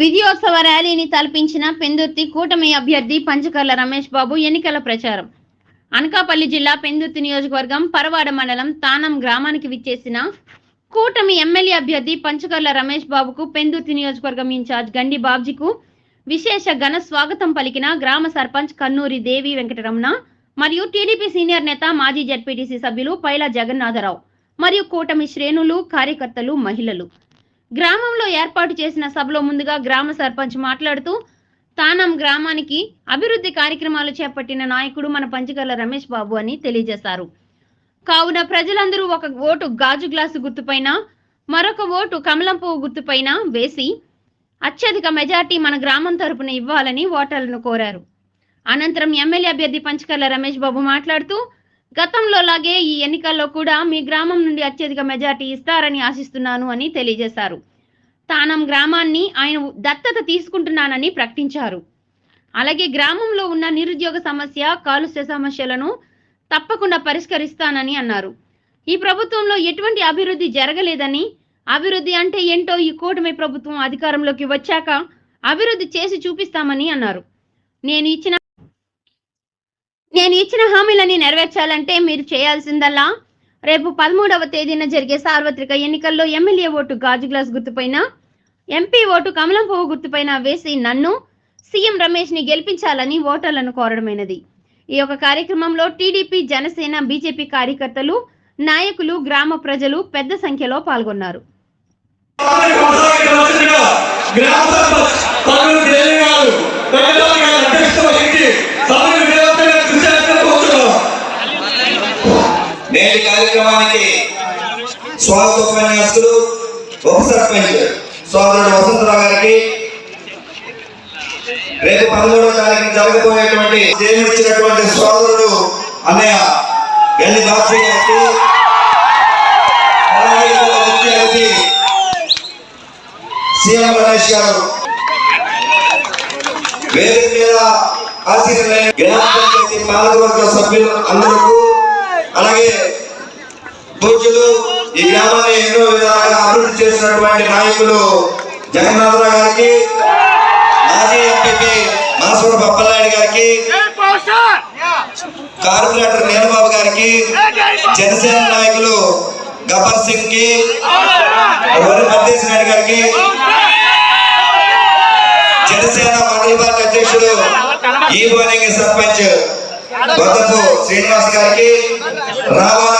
విజయోత్సవ ర్యాలీని తలపించిన పెందుర్తి కూటమి అభ్యర్థి పంచకర్ల రమేష్ బాబు ఎన్నికల ప్రచారం. అనకాపల్లి జిల్లా పెందుర్తి నియోజకవర్గం పరవాడ మండలం తానం గ్రామానికి విచ్చేసిన కూటమి ఎమ్మెల్యే అభ్యర్థి పంచకర్ల రమేష్ బాబుకు పెందుర్తి నియోజకవర్గం ఇన్ఛార్జ్ గండి బాబ్జీకు విశేష ఘన స్వాగతం పలికిన గ్రామ సర్పంచ్ కన్నూరి దేవి వెంకటరమణ మరియు టీడీపీ సీనియర్ నేత మాజీ జడ్పీటీసీ సభ్యులు పైల జగన్నాథరావు మరియు కూటమి శ్రేణులు కార్యకర్తలు మహిళలు. గ్రామంలో ఏర్పాటు చేసిన సభలో ముందుగా గ్రామ సర్పంచ్ మాట్లాడుతూ తానం గ్రామానికి అభివృద్ధి కార్యక్రమాలు చేపట్టిన నాయకుడు మన పంచకర్ల రమేష్ బాబు అని తెలియజేశారు. కావున ప్రజలందరూ ఒక ఓటు గాజు గ్లాసు గుర్తుపైన మరొక ఓటు కమలం పువ్వు గుర్తుపైన వేసి అత్యధిక మెజార్టీ మన గ్రామం తరపున ఇవ్వాలని ఓటర్లను కోరారు. అనంతరం ఎమ్మెల్యే అభ్యర్థి పంచకర్ల రమేష్ బాబు మాట్లాడుతూ గతంలో లాగే ఈ ఎన్నికల్లో కూడా మీ గ్రామం నుండి అత్యధిక మెజార్టీ ఇస్తారని ఆశిస్తున్నాను అని తెలియజేశారు. తానం గ్రామాన్ని ఆయన దత్తత తీసుకుంటున్నానని ప్రకటించారు. అలాగే గ్రామంలో ఉన్న నిరుద్యోగ సమస్య కాలుష్య సమస్యలను తప్పకుండా పరిష్కరిస్తానని అన్నారు. ఈ ప్రభుత్వంలో ఎటువంటి అభివృద్ధి జరగలేదని అభివృద్ధి అంటే ఏంటో ఈ కూటమి ప్రభుత్వం అధికారంలోకి వచ్చాక అభివృద్ధి చేసి చూపిస్తామని అన్నారు. నేను ఇచ్చిన నేను ఇచ్చిన హామీలని నెరవేర్చాలంటే మీరు చేయాల్సిందల్లా. రేపు పదమూడవ తేదీన జరిగే సార్వత్రిక ఎన్నికల్లో ఎమ్మెల్యే ఓటు గాజు గ్లాస్ గుర్తుపైన ఎంపీ ఓటు కమలం పువ్వు గుర్తుపైన వేసి నన్ను సీఎం రమేష్ని గెలిపించాలని ఓటర్లను కోరడమైనది. ఈ యొక్క కార్యక్రమంలో టీడీపీ జనసేన బీజేపీ కార్యకర్తలు నాయకులు గ్రామ ప్రజలు పెద్ద సంఖ్యలో పాల్గొన్నారు. గ్రామ స్వాగత ఉపన్యాసులు ఉప సర్పంచ్ సోదరుడు వసంతరావు గారికి రేపు పదమూడవ తారీఖు జరగబోయేటువంటి దేవుడిచ్చినటువంటి సోదరుడు అన్నయ్య ఎల్లి బాబు గారికి సీఎం రమేష్ గారు వేదిక మీద ఆశీర్వైన గ్రామ పంచాయతీ పాలకవర్గ సభ్యులు అందరూ అలాగే పూజలు ఈ గ్రామాన్ని ఎన్నో విధాలుగా అభివృద్ధి చేసినటువంటి నాయకులు జగన్నాథరావు గారికి మాజీ ఎంపీ మాసూర బప్పలనాయుడు గారికి కార్పొరేటర్ నీలబాబు గారికి జనసేన నాయకులు గబ్బర్ సింగ్కి వరి మద్దేశ్ నాయుడు గారికి జనసేన మండల పార్టీ అధ్యక్షుడు ఈ భువనగిరి సర్పంచ్ శ్రీనివాస్ గారికి రావాల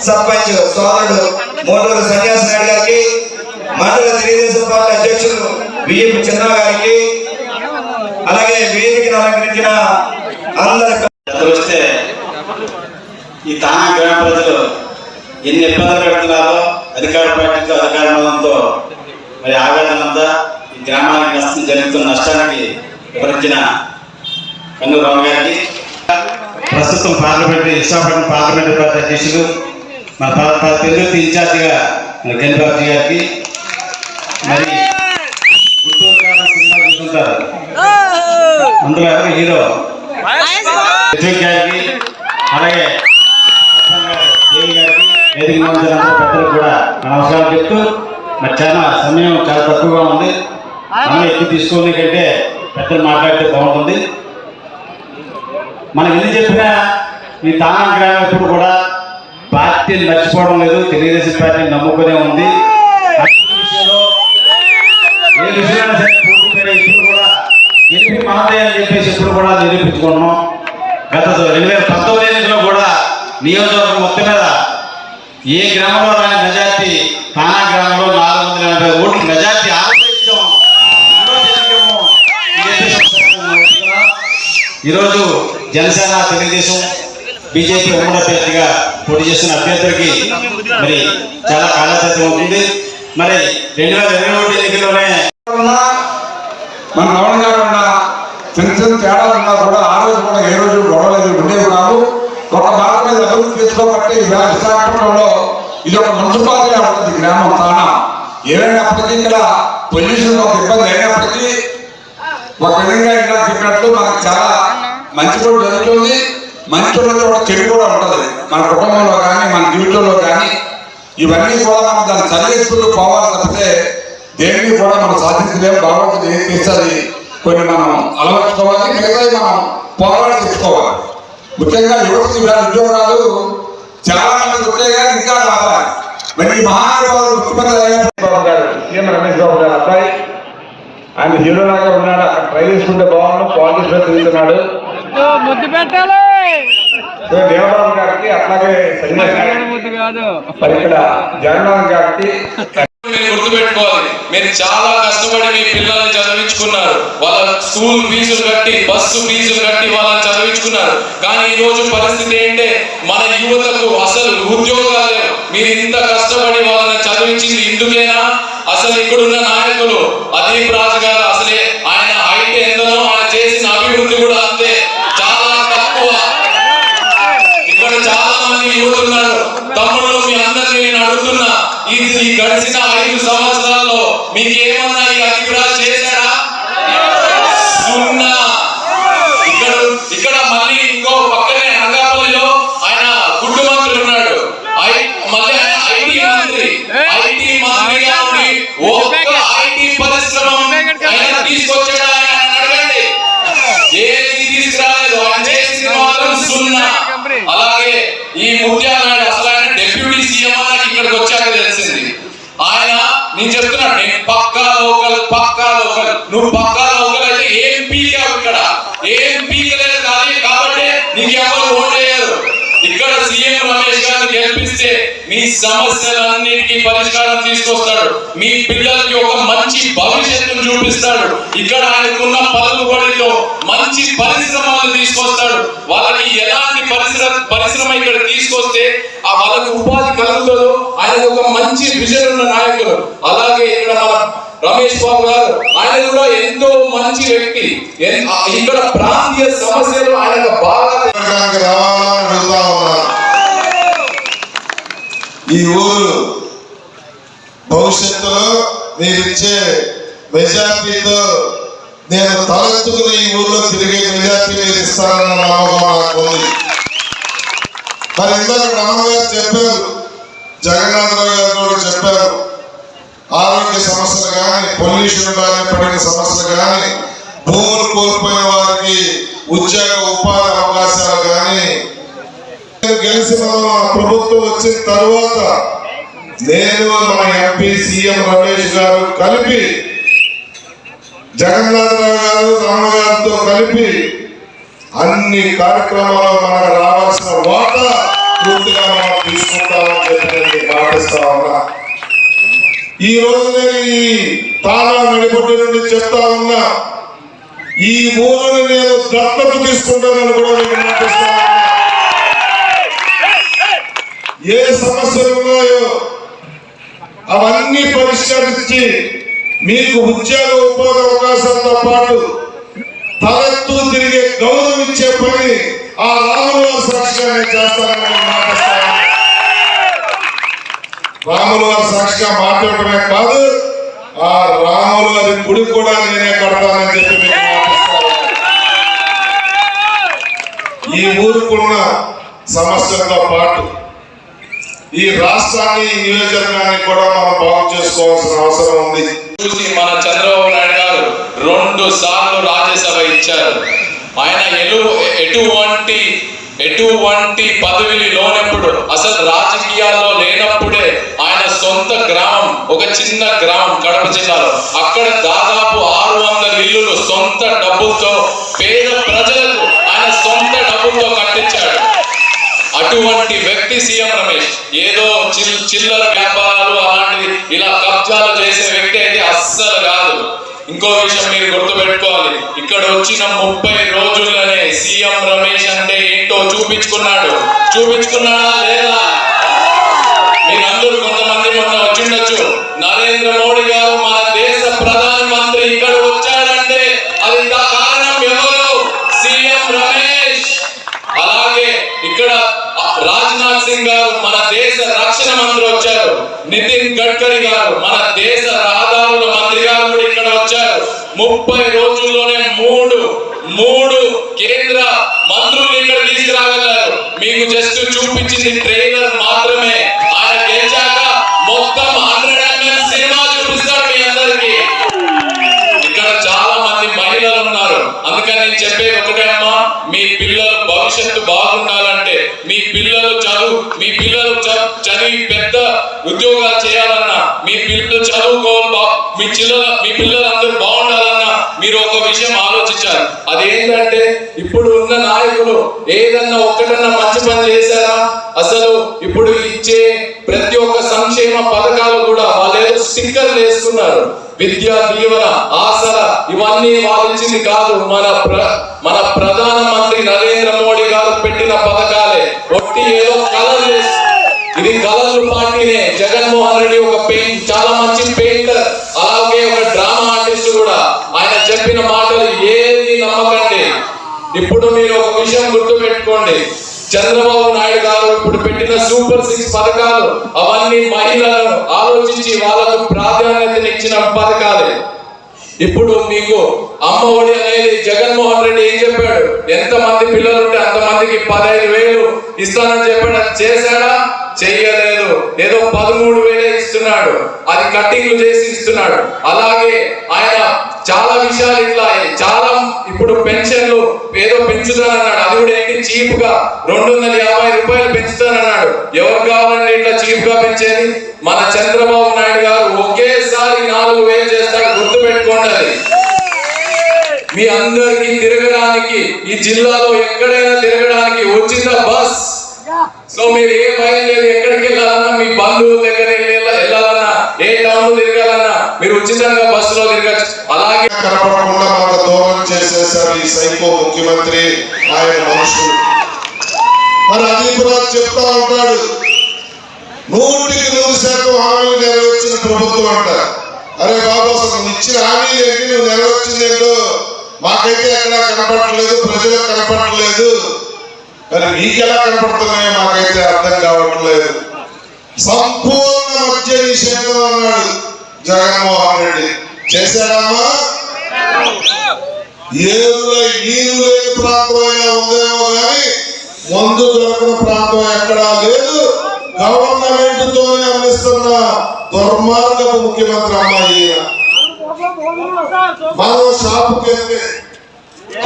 సర్పంచ్ సోదరుడు మోటూరు సన్యాసి నాయుడు గారికి మండల తెలుగుదేశం పార్టీ అధ్యక్షుడు విఎం చిన్న గారికి అలాగే వేదికను అలంకరించిన అందరి వస్తే ఈ తానా గ్రామ ప్రజలు ఎన్ని ఇబ్బందులు పెడుతున్నారో అధికార పార్టీతో అధికార బలంతో మరి ఆవేదనంతా ఈ గ్రామానికి నష్టం జరుగుతున్న నష్టానికి వివరించిన కన్ను రావు గారికి. ప్రస్తుతం పార్లమెంట్ విశాఖపట్నం పార్లమెంట్ పార్టీ అధ్యక్షులు మా తెలుగు ఇన్ఛార్జిగా మరి గణబాబు గారికి. మరి గుంటూరు కాలం సినిమా చూసుకుంటారు. అందులో ఎవరు హీరో? గారికి అలాగే అప్పన్ వేదిక మీద కూడా నా చెప్తూ మరి చాలా సమయం చాలా తక్కువగా ఉంది. మనం ఎక్కువ తీసుకోని కంటే పెద్దలు మాట్లాడితే బాగుంటుంది. మనం ఎన్ని చెప్పినా ఈ తానా గ్రామం ఎప్పుడు కూడా పార్టీని మర్చిపోవడం లేదు. తెలుగుదేశం పార్టీని నమ్ముకునే ఉంది. ఏ విషయాన్ని సరే ఇప్పుడు కూడా గెలిపి మనదే అని చెప్పేసి ఇప్పుడు కూడా నిరూపించుకున్నాం. గత రెండు వేల పంతొమ్మిది ఎన్నికలో కూడా నియోజకవర్గం మొత్తం మీద ఏ గ్రామంలో రాని మెజార్టీ తానా గ్రామంలో నాలుగు వందల ఎనభై ఓట్లు మెజార్టీ ఆలోచించాం ఈరోజు జనసేన తెలుగుదేశం బీజేపీ ఉమ్మడి అభ్యర్థిగా పోటీ చేస్తున్న అభ్యర్థులకి మరి చాలా కాలశతం ఉంటుంది. మరి రెండు వేల ఇరవై ఒకటి ఎన్నికల్లోనే మన పవన్ గారు ఉన్న చిన్న చిన్న తేడాలు ఉన్నా కూడా ఆ రోజు కూడా ఏ రోజు గొడవలేదు ఉండేవి కాదు ఒక భాగం మీద అభివృద్ధి తీసుకోబట్టి విశాఖపట్నంలో ఇది ఒక మున్సిపాలిటీగా ఉంటుంది గ్రామం తానా. ఏమైనప్పటికీ ఇక్కడ పొల్యూషన్ ఒక ఇబ్బంది అయినప్పటికీ ఒక విధంగా ఇలా చెప్పినట్లు మనకు చాలా మంచి కూడా జరుగుతుంది. మంచి ఉన్నది కూడా చెడు కూడా ఉంటుంది మన కుటుంబంలో కానీ మన జీవితంలో కానీ ఇవన్నీ కూడా మనం దాన్ని చదివేసుకుంటూ పోవాలి తప్పితే దేన్ని కూడా మనం సాధించలేము భగవంతుడు ఏం చేస్తుంది కొన్ని మనం అలవర్చుకోవాలి మిగతాయి మనం పోరాటం తెచ్చుకోవాలి. ముఖ్యంగా యువతకి వేరే ఉద్యోగాలు చాలా మంది వచ్చాయి కానీ ఇంకా రావాలి. మరి మహానుభావులు ముఖ్యమంత్రి సీఎం రమేష్ బాబు గారు అబ్బాయి. ఆయన హీరో లాగా ఉన్నాడు అక్కడ ట్రై చేసుకుంటే బాగున్నాడు పాలిటిక్స్లో తిరుగుతున్నాడు గారికి అట్లాగే ఇక్కడ గారికి మీరు గుర్తుపెట్టుకోవాలి. మీరు చాలా కష్టపడి మీ పిల్లల్ని చదివించుకున్నారు. వాళ్ళ స్కూల్ ఫీజులు కట్టి బస్సు ఫీజులు కట్టి వాళ్ళని చదివించుకున్నారు. కానీ ఈ రోజు పరిస్థితి ఏంటంటే మన యువతకు అసలు ఉద్యోగాలు. మీరు ఇంత కష్టపడి వాళ్ళని చదివించింది ఇందుకేనా? అసలు ఇక్కడున్న నాయకులు అదీప్ రాజు గారు అసలే ఆయన హైట్ ఎంతనో ఆయన చేసిన అభివృద్ధి కూడా అంతే చాలా తక్కువ ఇక్కడ చాలా మంది యువత ఉన్నారు తమ్ముళ్ళు మీ అందరినీ నేను అడుగుతున్నా ఈ గడిచిన ఐదు సంవత్సరాల్లో మీకు ఏమన్నా నువ్వు పక్కా లోకల్ ఏం పీకావు ఇక్కడ ఏం పీకలేదు కానీ కాబట్టి నీకు ఎవరు ఓటేయరు ఇక్కడ సీఎం రమేష్ గారిని గెలిపిస్తే మీ సమస్యలన్నిటికీ పరిష్కారం తీసుకొస్తాడు. మీ పిల్లలకి ఒక మంచి భవిష్యత్తును చూపిస్తాడు. ఇక్కడ ఆయనకున్న పలుకుబడిలో మంచి పరిశ్రమలు తీసుకొస్తాడు. వాళ్ళకి ఎలాంటి పరిశ్రమ పరిశ్రమ ఇక్కడ తీసుకొస్తే ఆ వాళ్ళకి ఉపాధి కలుగుతుందో ఒక మంచి విజన్ ఉన్న నాయకులు అలాగే ఇక్కడ మన రమేష్ బాబు గారు ఆయన కూడా ఎంతో మంచి వ్యక్తి. ఇక్కడ ప్రాంతీయ సమస్యలు ఆయన బాగా ఈ ఊరు భవిష్యత్తులో మీరిచ్చే మెజార్టీతో నేను తలెత్తుకుని ఈ ఊర్లో తిరిగే మెజార్టీ మీరు ఇస్తానన్న నమ్మకం నాకు ఉంది. మరి ఇందాక రమణగారు చెప్పారు జగన్నాథరావు గారు కూడా చెప్పారు. ఆరోగ్య సమస్యలు కానీ పొల్యూషన్ కానీ పడిన సమస్యలు కానీ భూములు కోల్పోయిన వారికి ఉద్యోగ ఉపాధి అవకాశాలు కానీ గెలిచిన ప్రభుత్వం వచ్చిన తర్వాత నేను మన ఎంపీ సీఎం రమేష్ గారు కలిపి జగన్నాథరావు గారు రామగారితో కలిపి అన్ని కార్యక్రమాలు మనకు రావాల్సిన వాటా పూర్తిగా మనం తీసుకుంటామని చెప్పి ఉన్నా ఈ రోజు నేను ఈ తాళా నడిపొట్టు నుండి చెప్తా ఉన్నా. ఈ ఊరిని నేను దత్తత తీసుకుంటానని కూడా నేను మాటిస్తా ఏ సమస్యలు ఉన్నాయో అవన్నీ పరిష్కరించి మీకు ఉద్యోగ ఉపాధి అవకాశాలతో పాటు తలెత్తు తిరిగే గౌరవం ఇచ్చే పని ఆ రాముల సాక్షిగా నేను చేస్తానని నేను రాముల సాక్షిగా మాట్లాడటమే కాదు ఆ రాముల గుడి కూడా నేనే కడతానని చెప్పి ఈ ఊరుకున్న సమస్యలతో పాటు ఈ రాష్ట్రాన్ని నియోజకవర్గాన్ని కూడా మనం బాగు చేసుకోవాల్సిన అవసరం ఉంది. మన చంద్రబాబు నాయుడు గారు రెండు సార్లు రాజ్యసభ ఇచ్చారు. ఆయన ఎలు ఎటువంటి ఎటువంటి పదవిని లోనప్పుడు అసలు రాజకీయాల్లో లేనప్పుడే ఆయన సొంత గ్రామం ఒక చిన్న గ్రామం కడప జిల్లాలో. అక్కడ దాదాపు ఆరు వందల ఇల్లులు సొంత డబ్బులతో పేద ప్రజలకు ఆయన సొంత డబ్బులతో కట్టించాడు. అటువంటి వ్యక్తి సీఎం రమేష్. ఏదో చిల్లర వ్యాపారాలు అలాంటివి ఇలా కబ్జాలు చేసే వ్యక్తి అయితే అస్సలు కాదు. ఇంకో విషయం మీరు గుర్తుపెట్టుకోవాలి. ఇక్కడ వచ్చిన ముప్పై రోజుల్లోనే సీఎం రమేష్ అంటే ఏంటో చూపించుకున్నాడు. చూపించుకున్నాడా లేదా? మీరందరూ కొంతమంది మొన్న వచ్చిండొచ్చు. నరేంద్ర మోడీ గారు మన దేశ ప్రధాన మంత్రి ఇక్కడ వచ్చాడంటే అది కారణం ఎవరు? సీఎం రమేష్. అలాగే ఇక్కడ రాజ్నాథ్ సింగ్ గారు మన దేశ రక్షణ మంత్రి వచ్చారు. నితిన్ గడ్కరీ గారు మన దేశ రహదారుల ముప్పై రోజుల్లోనే మూడు మూడు కేంద్ర మంత్రులు ఇక్కడ తీసుకురాగలరు మీకు జస్ట్ చూపించింది ట్రైలర్ మాత్రమే. ఆయన గెలిచాక మొత్తం హండ్రెడ్ ఎంఎం సినిమా చూపిస్తారు మీ అందరికి. ఇక్కడ చాలా మంది మహిళలు ఉన్నారు. అందుకని నేను చెప్పే ఒకటేమ్మా మీ పిల్లలు భవిష్యత్తు బాగుండాలంటే మీ పిల్లలు చదువు మీ పిల్లలు చదివి పెద్ద ఉద్యోగాలు చేయాలన్నా మీ పిల్లలు చదువుకోవాలి మీ పిల్లల మీ పిల్లలు ఏంటంటే ఇప్పుడు ఉన్న నాయకులు ఏదన్నా ఒక్కటన్నా మంచి పని చేశారా? అసలు ఇప్పుడు ఇచ్చే ప్రతి ఒక్క సంక్షేమ పథకాలు కూడా వాళ్ళు ఏదో స్టిక్కర్లు వేసుకున్నారు. విద్యా దీవెన ఆసర ఇవన్నీ వాళ్ళించింది కాదు. మన ప్ర మన ప్రధానమంత్రి నరేంద్ర మోడీ గారు పెట్టిన పథకాలే. ఒట్టి ఏదో కలర్ ఇది కలర్ పార్టీనే జగన్మోహన్ రెడ్డి ఒక పెయింట్ చాలా మంచి పెయింటర్ విషయం గుర్తు పెట్టుకోండి చంద్రబాబు నాయుడు గారు ఇప్పుడు పెట్టిన సూపర్ సిక్స్ పథకాలు అవన్నీ మహిళలను ఆలోచించి వాళ్ళకు ప్రాధాన్యతనిచ్చిన పథకాలే. ఇప్పుడు మీకు అమ్మ ఒడి అనేది జగన్మోహన్ రెడ్డి ఏం చెప్పాడు? ఎంత మంది పిల్లలు ఉంటే అంత మందికి పదహైదు వేలు ఇస్తానని చెప్పాడు. అది చేశాడా? చెయ్యలేదు. ఏదో పదమూడు వేలే ఇస్తున్నాడు. అది కట్టింగ్లు చేసి ఇస్తున్నాడు. అలాగే ఆయన చాలా విషయాలు ఇట్లా చాలా ఇప్పుడు పెన్షన్ ఏదో పెంచుతానన్నాడు. అది కూడా ఏంటి? చీప్గా రెండు వందల యాభై రూపాయలు పెంచుతానన్నాడు. ఎవరు కావాలండి ఇట్లా చీప్గా పెంచేది? మన చంద్రబాబు నాయుడు గారు ఒకేసారి నాలుగు వేలు చేస్తాడు గుర్తు పెట్టుకోండి అది. మీ అందరికి తిరగడానికి ఈ జిల్లాలో ఎక్కడైనా తిరగడానికి వచ్చిన బస్? సో మీరు ఏ భయం లేదు ఎక్కడికి వెళ్ళాలన్నా మీ బంధువుల దగ్గర వెళ్ళాలన్నా ఏ టౌన్ తిరగాలన్నా మీరు ఉచితంగా బస్సులో తిరగచ్చు. అలాగే చేశారు ఈ సైకో ముఖ్యమంత్రి ఆయన మనుషులు. మరి అదీపురాజు చెప్తా ఉంటాడు నూటికి నూరు శాతం హామీలు నెరవేర్చిన ప్రభుత్వం అంట. అరే బాబు అసలు ఇచ్చిన హామీలు ఏంటి? నువ్వు నెరవేర్చిందేంటో మాకైతే ఎక్కడా కనపడట్లేదు ప్రజలకు కనపడట్లేదు. మరి మీకు ఎలా కనపడుతున్నాయో మాకైతే అర్థం కావట్లేదు. సంపూర్ణ మద్య నిషేధం అన్నాడు జగన్మోహన్ రెడ్డి. చేశాడమ్మా ఏరులో నీరు లేని ప్రాంతం అయినా ఉందేమో కానీ మందు దొరకని ప్రాంతం ఎక్కడా లేదు. గవర్నమెంట్ తోనే అందిస్తున్న దుర్మార్గపు ముఖ్యమంత్రి అమ్మాయి ఈయన. మనం షాపుకి వెళ్తే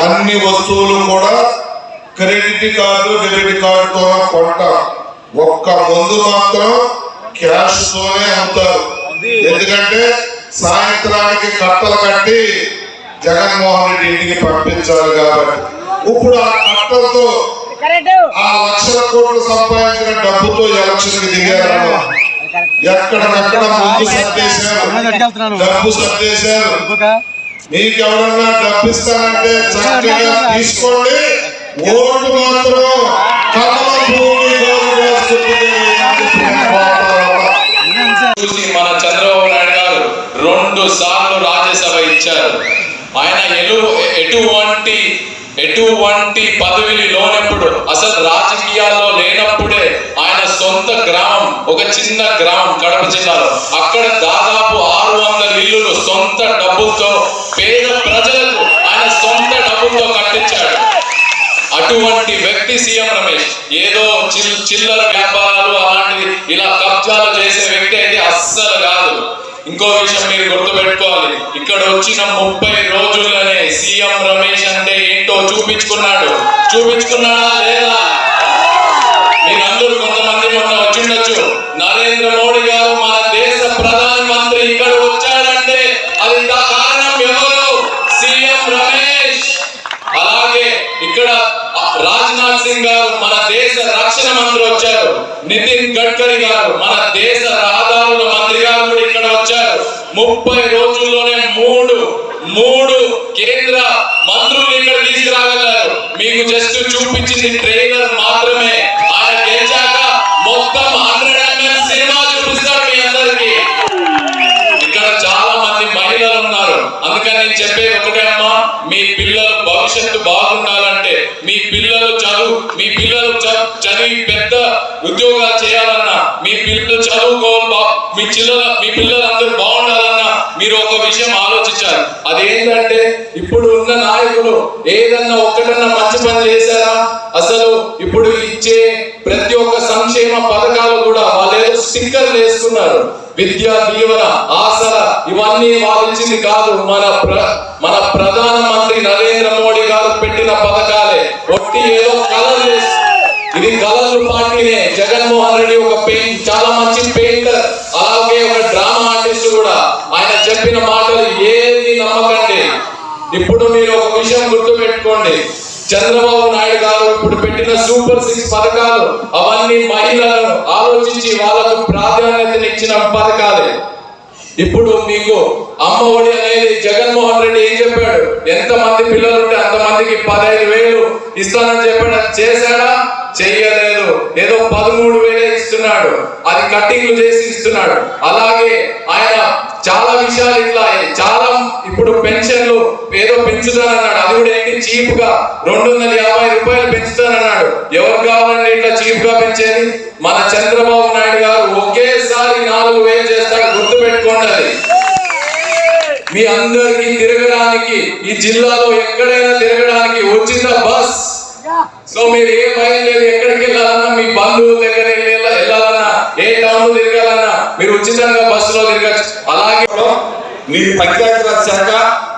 అన్ని వస్తువులు కూడా క్రెడిట్ కార్డు డెబిట్ కార్డుతో కొంటాం. ఒక్క మందు మాత్రం క్యాష్ తోనే అమ్ముతారు. ఎందుకంటే సాయంత్రానికి కట్టలు కట్టి జగన్మోహన్ రెడ్డి ఇంటికి పంపించాలి కాబట్టి ఇప్పుడు ఆ కట్టలతో ఆ లక్షల కోట్లు సంపాదించిన డబ్బుతో ఎలక్షన్కి దిగారమ్మా ఎక్కడెక్కడ ముందు సర్దేశారు. డబ్బు సర్దేశారు. మీకు ఎవరన్నా డబ్బు ఇస్తానంటే చక్కగా తీసుకోండి. ఓటు మాత్రం చూసి మన చంద్రబాబు నాయుడు గారు రెండు సార్లు రాజ్యసభ ఇచ్చారు. ఆయన ఎలు ఎటువంటి ఎటువంటి పదవిని లోనప్పుడు అసలు రాజకీయాల్లో లేనప్పుడే ఆయన సొంత గ్రామం ఒక చిన్న గ్రామం కడప జిల్లాలో. అక్కడ దాదాపు ఆరు వందల ఇల్లులు సొంత డబ్బుతో పేద ప్రజలకు ఆయన సొంత డబ్బుతో కట్టించాడు. అటువంటి వ్యక్తి సీఎం రమేష్. ఏదో చిల్ చిల్లర వ్యాపారాలు అలాంటివి ఇలా కబ్జాలు చేసే వ్యక్తి అయితే అస్సలు కాదు. ఇంకో విషయం మీరు గుర్తుపెట్టుకోవాలి. ఇక్కడ వచ్చిన ముప్పై రోజుల్లోనే సీఎం రమేష్ అంటే ఏంటో చూపించుకున్నాడు. చూపించుకున్నాడా లేదా? మీరందరూ కొంతమంది మొన్న వచ్చిండొచ్చు. నరేంద్ర మోడీ గారు మన దేశ ప్రధాన మంత్రి ఇక్కడ వచ్చాడంటే అది కారణం ఎవరు? సీఎం రమేష్. అలాగే ఇక్కడ రాజ్నాథ్ సింగ్ గారు మన దేశ రక్షణ మంత్రి వచ్చారు. నితిన్ గడ్కరీ గారు మన దేశ రహదారుల మంత్రి గారు కూడా ఇక్కడ వచ్చారు ముప్పై రోజుల్లోనే మూడు మూడు కేంద్ర మంత్రులు ఇక్కడ తీసుకురాగలరు మీకు జస్ట్ చూపించింది ట్రైలర్ మాత్రమే. ఆయన గెలిచాక మొత్తం హండ్రెడ్ ఎంఎల్ సినిమా చూపిస్తాడు మీ అందరికీ. ఇక్కడ చాలా మంది మహిళలు ఉన్నారు. అందుకని నేను చెప్పేది ఒకటే అమ్మా మీ పిల్లల భవిష్యత్తు బాగుండాలంటే మీ పిల్లలు చదువు మీ పిల్లలు చ- చదివి పెద్ద ఉద్యోగాలు చేయాలన్నా మీ పిల్లలు చదువుకోవాలి బా- మీ చిల్లల మీ పిల్లలందరూ బాగుండాలన్నా మీరు ఒక విషయం ఆలోచించారు అదేంటంటే ఇప్పుడు ఉన్న నాయకులు ఏదన్నా ఒక్కటన్నా మంచి పని చేశారా? అసలు ఇప్పుడు ఇచ్చే ప్రతి ఒక్క సంక్షేమ పథకాలు కూడా వాళ్ళు స్టిక్కర్లు వేసుకున్నారు. విద్యా దీవెన ఆసర ఇవన్నీ వాళ్ళించింది కాదు. మన ప్ర మన ప్రధానమంత్రి నరేంద్ర మోడీ గారు పెట్టిన పథకాలే. గుర్తుపెట్టుకోండి చంద్రబాబు నాయుడు గారు ఇప్పుడు పెట్టిన సూపర్ సిక్స్ పథకాలు అవన్నీ మహిళలను ఆలోచించి వాళ్ళకు ప్రాధాన్యతనిచ్చిన పథకాలే. ఇప్పుడు మీకు అమ్మ ఒడి అనేది జగన్మోహన్ రెడ్డి ఏం చెప్పాడు? ఎంత మంది పిల్లలు ఉంటే అంత మందికి పదహైదు వేలు ఇస్తానని చెప్పాడు. చేశాడా? చెయ్యలేదు. ఏదో పదమూడు వేలే ఇస్తున్నాడు. అది కట్టింగ్లు చేసి ఇస్తున్నాడు. అలాగే ఆయన చాలా విషయాలు ఇట్లా చాలా ఇప్పుడు పెన్షన్లు ఏదో పెంచుతానన్నాడు. అది కూడా ఏంటి? చీప్గా రెండు వందల యాభై రూపాయలు పెంచుతానన్నాడు. ఎవరు కావాలండి ఇట్లా చీప్గా పెంచేది? మన చంద్రబాబు నాయుడు గారు ఒకేసారి నాలుగు వేలు చేస్తాడు. గుర్తు పెట్టుకోండి అది. మీ అందరికి తిరగడానికి ఈ జిల్లాలో ఎక్కడైనా తిరగడానికి వచ్చిన బస్? సో మీరు ఏ భయం లేదు ఎక్కడికి వెళ్ళాలన్నా మీ బంధువుల దగ్గర వెళ్ళాలన్నా ఏ టౌన్ తిరగాలన్నా మీరు ఉచితంగా బస్సులో తిరగచ్చు అలాగే నీది పంచాయతీరాజ్ శాఖ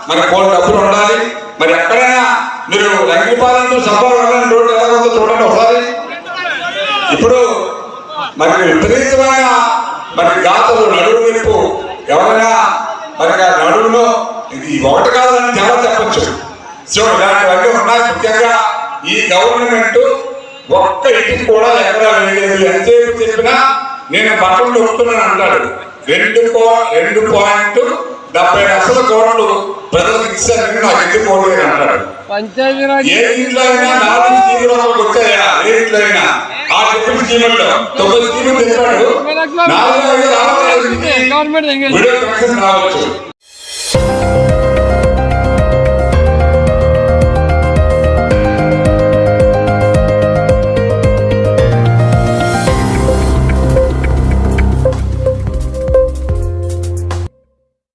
మరి కోటి డబ్బులు ఉండాలి. మరి ఎక్కడైనా మీరు లంకిపాలెంతో సంపాదన రోడ్డు ఎలా ఉందో చూడండి ఒకసారి. ఇప్పుడు మరి విపరీతమైన మరి గాతలు నడుము నిప్పు ఎవరైనా మరి ఆ నడుములో ఇది ఒకటి కాదని ఎవరు చెప్పచ్చు. సో ఇలాంటివన్నీ ఉన్నాయి. ముఖ్యంగా ఈ గవర్నమెంట్ ఒక్క ఇంటికి కూడా ఎక్కడ వేయలేదు ఎంతసేపు చెప్పినా నేను బట్టలు నొక్కుతున్నాను అంటాడు. రెండు రెండు పాయింట్ డెబ్బై లక్షల కోట్లు ప్రజలకు ఇచ్చారని నాకు ఎందుకు పోలేదు అంటాడు. ఏ ఇంట్లో అయినా నాలుగు స్కీములు వచ్చాయా? ఏ ఇంట్లో అయినా? ఆ చెప్పిన స్కీముల్లో తొమ్మిది స్కీములు చెప్పాడు నాలుగు ఐదు రావచ్చు.